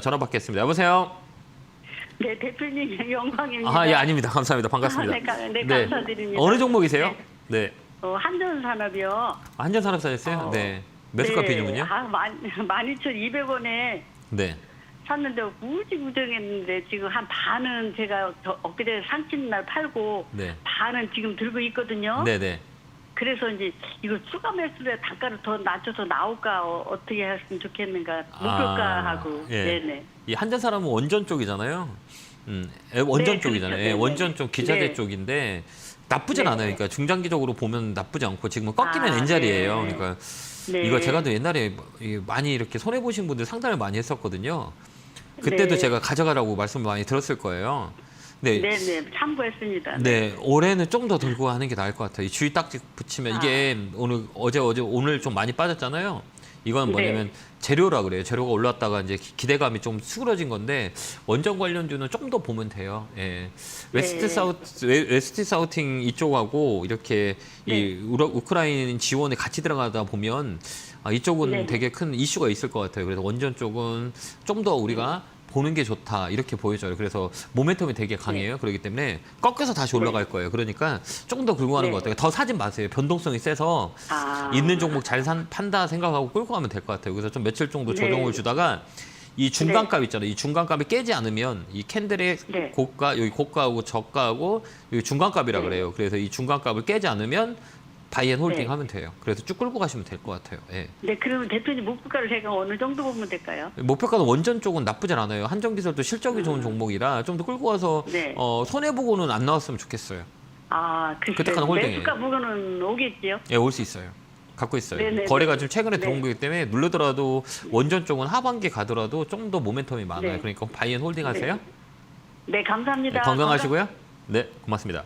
전화 받겠습니다. 여보세요. 네, 대표님 영광입니다. 아, 예, 아닙니다. 감사합니다. 반갑습니다. 네, 가- 네, 감사드립니다. 어느 종목이세요? 네. 어, 한전산업이요. 아, 한전산업사였어요? 어, 네. 매수가 네, 비중은요? 아, 만, 12,200원에 네. 샀는데 무지무정했는데 지금 한 반은 제가 저 엊그제 상친 날 팔고 네. 반은 지금 들고 있거든요. 네, 네. 그래서 이제 이거 추가 매수를 단가를 더 낮춰서 나올까 어, 떻게 했으면 좋겠는가 목표가하고 아, 예. 네네 이 한전산업은 원전 쪽이잖아요. 음, 에, 원전 네, 쪽이잖아요. 그렇죠. 예, 네, 원전 네. 쪽 기자재 네. 쪽인데 나쁘진 네. 않아요. 그러니까 중장기적으로 보면 나쁘지 않고 지금은 꺾이면 아, 엔자리예요. 네. 그러니까 네. 이거 제가 또 옛날에 이 많이 이렇게 손해 보신 분들 상담을 많이 했었거든요. 그때도 네. 제가 가져가라고 말씀을 많이 들었을 거예요. 네. 네네 참고했습니다. 네, 올해는 좀 더 들고 하는 게 나을 것 같아요. 이 주의 딱지 붙이면 이게 오늘 어제 어제 오늘 좀 많이 빠졌잖아요. 이건 뭐냐면 네. 재료라 그래요. 재료가 올랐다가 이제 기- 기대감이 좀 수그러진 건데 원전 관련주는 좀 더 보면 돼요. 예. 웨스트 네. 사우트 웨- 웨스트 사우팅 이쪽하고 이렇게 네. 이 우라, 우크라이나 지원에 같이 들어가다 보면 아, 이쪽은 네. 되게 큰 이슈가 있을 것 같아요. 그래서 원전 쪽은 좀 더 우리가 보는 게 좋다 이렇게 보여져요. 그래서 모멘텀이 되게 강해요. 그렇기 때문에 꺾여서 다시 올라갈 거예요. 그러니까 조금 더 긁고 가는 네. 것 같아요. 더 사진 마세요. 변동성이 세서 아. 있는 종목 잘 산, 판다 생각하고 끌고 가면 될 것 같아요. 그래서 좀 며칠 정도 네. 조정을 주다가 이 중간값 있잖아요. 이 중간값이 깨지 않으면 이 캔들의 네. 고가 여기 고가하고 저가하고 여기 중간값이라 네. 그래요. 그래서 이 중간값을 깨지 않으면 바이앤홀딩 네. 하면 돼요. 그래서 쭉 끌고 가시면 될 것 같아요. 예. 네, 그러면 대표님 목표가를 제가 어느 정도 보면 될까요? 목표가는 원전 쪽은 나쁘진 않아요. 한전기술도 실적이 좋은 종목이라 좀 더 끌고 가서 음. 네. 어, 손해 보고는 안 나왔으면 좋겠어요. 아, 글쎄 그때까지 홀딩이에요. 매수가 부분은 오겠지요? 예, 올 수 있어요. 갖고 있어요. 네네. 거래가 좀 최근에 네. 들어온 거기 때문에 누르더라도 원전 쪽은 하반기 가더라도 좀 더 모멘텀이 많아요. 네. 그러니까 바이앤홀딩 하세요. 네, 감사합니다. 네, 건강하시고요. 네, 고맙습니다.